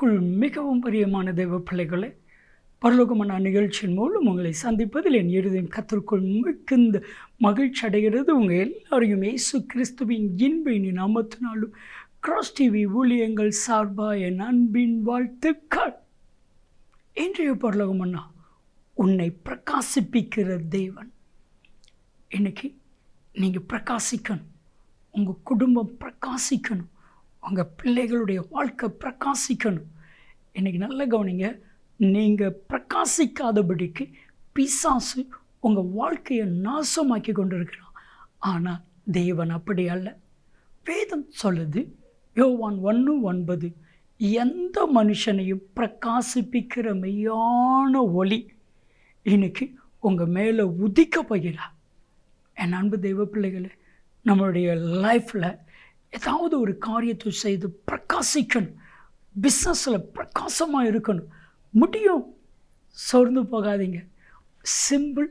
கிறிஸ்துவுக்குள் மிகவும் பிரியமான தெய்வ பிள்ளைகளே பரலோகமான நிகழ்ச்சியின் மூலம் உங்களை சந்திப்பதில் என் இருதயம் கத்திற்குள் மிகுந்த மகிழ்ச்சி அடைகிறது. உங்கள் எல்லாரையும் இயேசு கிறிஸ்துவின் இன்பின் நாமத்தினாலும் கிராஸ் டிவி ஊழியங்கள் சார்பாக என் அன்பின் வாழ்த்துக்கள். இன்றைய பரலோகமன்னா உன்னை பிரகாசிப்பிக்கிற தேவன். இன்னைக்கு நீங்கள் பிரகாசிக்கணும். உங்கள் குடும்பம் பிரகாசிக்கணும். உங்கள் பிள்ளைகளுடைய வாழ்க்கை பிரகாசிக்கணும். இன்றைக்கி நல்ல கவனிங்க நீங்கள் பிரகாசிக்காதபடிக்கு பிசாசு உங்கள் வாழ்க்கையை நாசமாக்கி கொண்டு இருக்கிறான் ஆனால் தேவன் அப்படி அல்ல. வேதம் சொல்லுது யோவான் ஒன்று ஒன்பது எந்த மனுஷனையும் பிரகாசிப்பிக்கிற மெய்யான ஒளி இன்னைக்கு உங்கள் மேலே உதிக்க போகிறார் என் அன்பு தெய்வ பிள்ளைகளே நம்மளுடைய லைஃப்பில் ஏதாவது ஒரு காரியத்தை செய்து பிரகாசிக்கணும். பிஸ்னஸில் பிரகாசமாக இருக்கணும். முடியும். சோர்ந்து போகாதீங்க. சிம்பிள்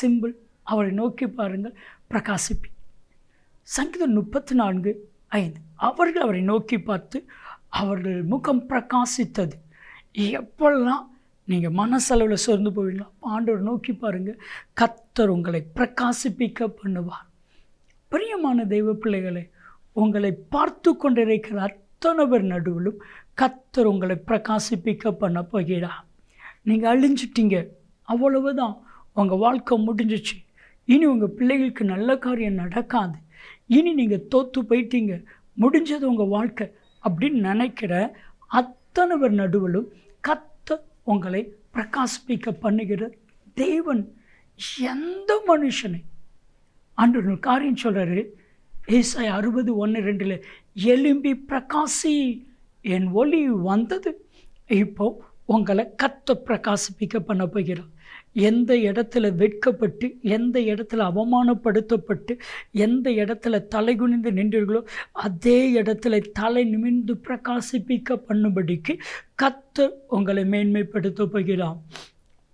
சிம்பிள் அவரை நோக்கி பாருங்கள். பிரகாசிப்பி. சங்கீதம் முப்பத்தி நான்கு ஐந்து. அவர்கள் அவரை நோக்கி பார்த்து அவர்கள் முகம் பிரகாசித்தது. எப்பெல்லாம் நீங்கள் மனசளவில் சோர்ந்து போவீங்களா ஆண்டவர் நோக்கி பாருங்கள் கத்தர் உங்களை பிரகாசிப்பிக்க பண்ணுவார். பிரியமான தெய்வ பிள்ளைகளை உங்களை பார்த்து கொண்டிருக்கிற அத்தனை பேர் நடுவிலும் கத்தர் உங்களை பிரகாசிப்பிக்க பண்ண போகிறா நீங்கள் அழிஞ்சிட்டீங்க. அவ்வளவுதான். உங்கள் வாழ்க்கை முடிஞ்சிச்சு. இனி உங்கள் பிள்ளைகளுக்கு நல்ல காரியம் நடக்காது. இனி நீங்கள் தோற்று போயிட்டீங்க. முடிஞ்சது உங்கள் வாழ்க்கை அப்படின்னு நினைக்கிற அத்தனை பேர் நடுவிலும் கத்த உங்களை பிரகாசிப்பிக்க பண்ணுகிற தேவன் எந்த மனுஷனை? அன்று காரியம் சொல்கிறாரு ஏசாய் அறுபது ஒன்று ரெண்டில் எலும்பி பிரகாசி என் ஒளி வந்தது. இப்போ உங்களை கத்த பிரகாசிப்பிக்க பண்ண போகிறார். எந்த இடத்துல வெட்கப்பட்டு எந்த இடத்துல அவமானப்படுத்தப்பட்டு எந்த இடத்துல தலை குனிந்து நின்றீர்களோ அதே இடத்துல தலை நிமிர்ந்து பிரகாசிப்பிக்க பண்ணும்படிக்கு கத்த உங்களை மேன்மைப்படுத்த போகிறான்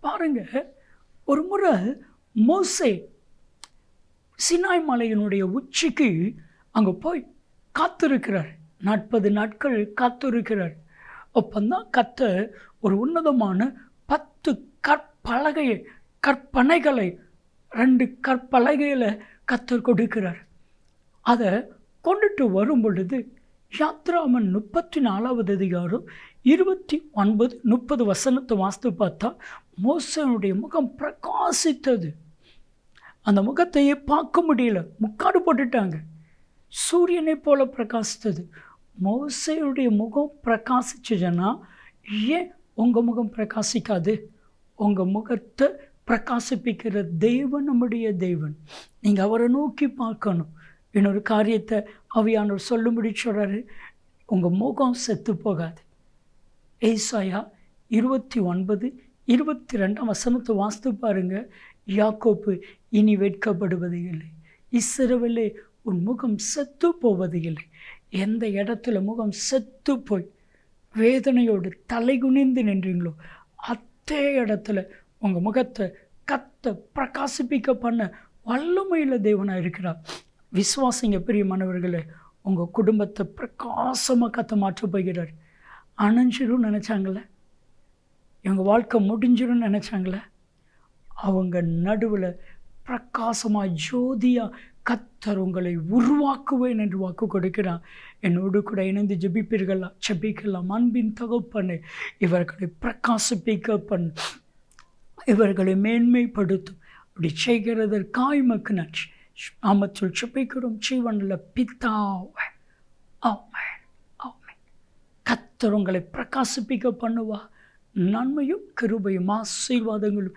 பாருங்கள் ஒரு முறை மோசை சினாய் மலையினுடைய உச்சிக்கு அங்கே போய் காத்திருக்கிறார். நாற்பது நாட்கள் காத்திருக்கிறார். அப்பந்தான் கத்த ஒரு உன்னதமான பத்து கற்பலகையை கற்பனைகளை ரெண்டு கற்பலகையில் கத்தர் கொடுக்கிறார். அதை கொண்டுட்டு வரும் பொழுது யாத்ராமன் முப்பத்தி நாலாவது அதிகாரம் இருபத்தி ஒன்பது முப்பது வசனத்தை வாஸ்து பார்த்தா மோசனுடைய முகம் பிரகாசித்தது. அந்த முகத்தையே பார்க்க முடியல. முக்காடு போட்டுட்டாங்க. சூரியனை போல பிரகாசித்தது. மோசையுடைய முகம் பிரகாசிச்சதுன்னா ஏன் உங்கள் முகம் பிரகாசிக்காது? உங்கள் முகத்தை பிரகாசிப்பிக்கிற தெய்வன் நம்முடைய தெய்வன் நீங்கள் அவரை நோக்கி பார்க்கணும். இன்னொரு காரியத்தை அவையானவர் சொல்லும்படி சொல்கிறாரு உங்கள் முகம் செத்து போகாது. ஏசாயா இருபத்தி ஒன்பது இருபத்தி ரெண்டாம் வசனத்தை வாசித்து பாருங்கள் யாக்கோப்பு இனி வெட்கப்படுவது இல்லை. இஸ்ரவேலே உன் முகம் செத்து போவது இல்லை. எந்த இடத்துல முகம் செத்து போய் வேதனையோடு தலைகுனிந்து நின்றீங்களோ அதே இடத்துல உங்கள் முகத்தை கத்த பிரகாசிப்பிக்க பண்ண வல்லமையில் தேவனாக இருக்கிறார். விசுவாசிங்க பிரியமானவர்களே உங்கள் குடும்பத்தை பிரகாசமாக கத்த மாற்ற போகிறார். அணைஞ்சிரும் நினச்சாங்களே? இவங்க வாழ்க்கை முடிஞ்சிரும்னு நினச்சாங்களே? அவங்க நடுவில் பிரகாசமாக ஜோதியாக கத்தர் உங்களை உருவாக்குவேன் என்று வாக்கு கொடுக்கிறான் என்னோடு கூட இணைந்து ஜபிப்பீர்களா? ஜபிக்கலாம். அன்பின் தகப்பனை இவர்களை பிரகாசிப்பிக்க பண் இவர்களை மேன்மைப்படுத்தும். அப்படி செய்கிறதற்காய் மக்கு நன்றி. நாமத்தில் ஜெபிக்கிறோம். ஜீவனில் பித்தாவை ஆமென் ஆமென். கத்தர் உங்களை பிரகாசிப்பிக்க பண்ணுவா நன்மையும் கிருபையும் ஆசீர்வாதங்களும்